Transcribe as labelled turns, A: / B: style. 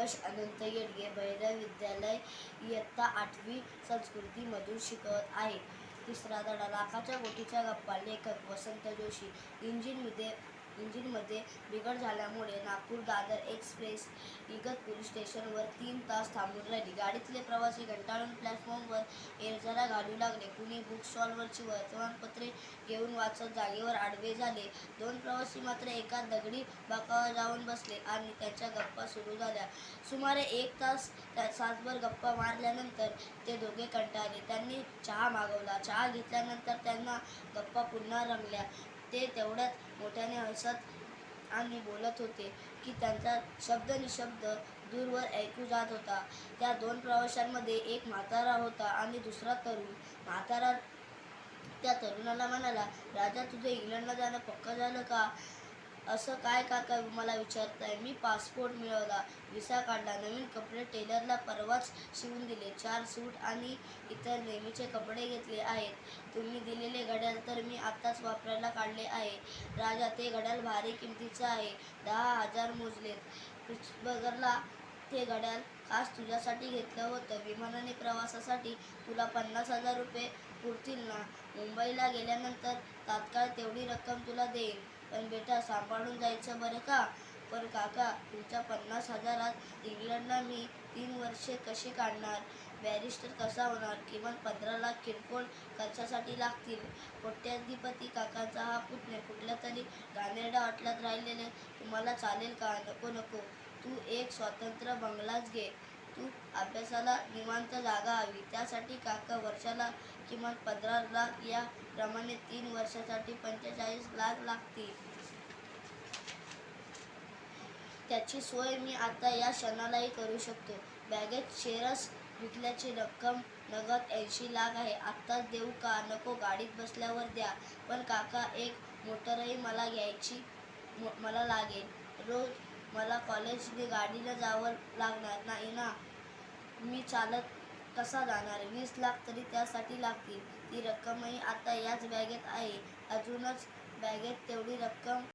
A: यश अनंत येडगे भैरव विद्यालय इयत्ता आठवी संस्कृतीमधून शिकवत आहे. तिसरा धडा लाखाच्या गोटीच्या गप्पा लेखक वसंत जोशी. इंजिनमध्ये इंजिनमध्ये बिघड झाल्यामुळे नागपूर दादर एक्सप्रेस इगतपुरी स्टेशनवर तीन तास थांबून राहिली. गाडीतले प्रवासी कंटाळून प्लॅटफॉर्मवर एरझारा घालू लागले. कुणी बुक स्टॉलवरची वर्तमानपत्रे घेऊन वाचत जागेवर आडवे झाले. दोन प्रवासी मात्र एका दगडी बाकावर जाऊन बसले आणि त्यांच्या गप्पा सुरू झाल्या. सुमारे एक तास त्या तासभर गप्पा मारल्यानंतर ते दोघे कंटाळले. त्यांनी चहा मागवला. चहा घेतल्यानंतर त्यांना गप्पा पुन्हा रंगल्या. ते तेवढ्यात मोठ्याने हसत आणि बोलत होते की त्यांचा शब्द निशब्द दूरवर ऐकू जात होता. त्या दोन प्रवाशांमध्ये एक म्हातारा होता आणि दुसरा तरुण. म्हातारा त्या तरुणाला म्हणाला राजा तुझं इंग्लंडला जाणं पक्क झालं का? असं काय काका मला विचारताय? मी पासपोर्ट मिळवला विसा काढला नवीन कपडे टेलरला परवाच शिवून दिले चार सूट आणि इतर नेहमीचे कपडे घेतले आहेत. तुम्ही दिलेले घड्याळ तर मी आत्ताच वापरायला काढले आहे. राजा ते घड्याळ भारी किमतीचं आहे. दहा हजार मोजलेत. बगरला ते घड्याळ खास तुझ्यासाठी घेतलं होतं. विमानाने प्रवासासाठी तुला पन्नास हजार रुपये पुरतील ना? मुंबईला गेल्यानंतर तात्काळ तेवढी रक्कम तुला देईन. पण बेटा सांभाळून जायचं बरं का? पण काका तुमच्या पन्नास हजारात इंग्लंडला मी तीन वर्षे कशी काढणार? बॅरिस्टर कसा होणार? किमान पंधरा लाख किरकोळ खर्चासाठी लागतील. कोट्याधिपती काकांचा हा पुतणे कुठल्या तरी गानेडा अटल्यात राहिलेले. तुम्हाला चालेल का? नको नको. तू एक स्वतंत्र बंगलाच घे. तू अभ्यासाला निवांत जागा हवी. त्यासाठी काका वर्षाला किमान पंधरा लाख या प्रमाणे तीन वर्षासाठी पंचेचाळीस लाख लागतील. त्याची सोय मी आता या क्षणालाही करू शकतो. बॅगेत शेअर्स विकल्याची रक्कम नगद ऐंशी लाख आहे. आत्ताच देऊ का? नको गाडीत बसल्यावर द्या. पण काका एक मोटरही मला घ्यायची मला लागेल. रोज मला कॉलेजने गाडीला जावं लागणार नाही ना? मी चालत कसा जाणार? वीस लाख तरी त्यासाठी लागतील. ती रक्कमही आता याच बॅगेत आहे. अजूनच बॅगेत तेवढी रक्कम